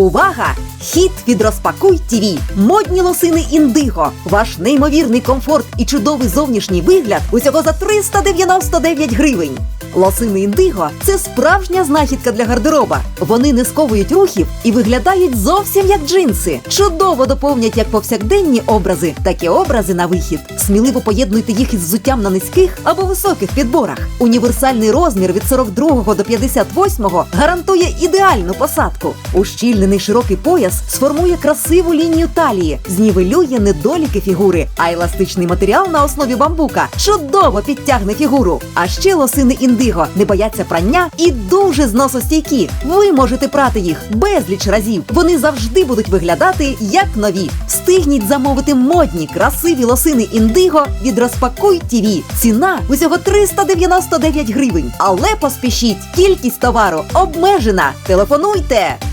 Увага! Хіт від Розпакуй ТІВІ. Модні лосини індиго. Ваш неймовірний комфорт і чудовий зовнішній вигляд усього за 399 гривень. Лосини індиго це справжня знахідка для гардероба. Вони не сковують рухів і виглядають зовсім як джинси. Чудово доповнять як повсякденні образи, так і образи на вихід. Сміливо поєднуйте їх із взуттям на низьких або високих підборах. Універсальний розмір від 42 до 58 гарантує ідеальну посадку. Ущільнений широкий пояс сформує красиву лінію талії, знівелює недоліки фігури, а еластичний матеріал на основі бамбука чудово підтягне фігуру. А ще лосини індиго не бояться прання і дуже зносостійкі. Ви можете прати їх безліч разів. Вони завжди будуть виглядати як нові. Встигніть замовити модні, красиві лосини індиго від Розпакуй ТІВІ. Ціна усього 399 гривень. Але поспішіть, кількість товару обмежена. Телефонуйте!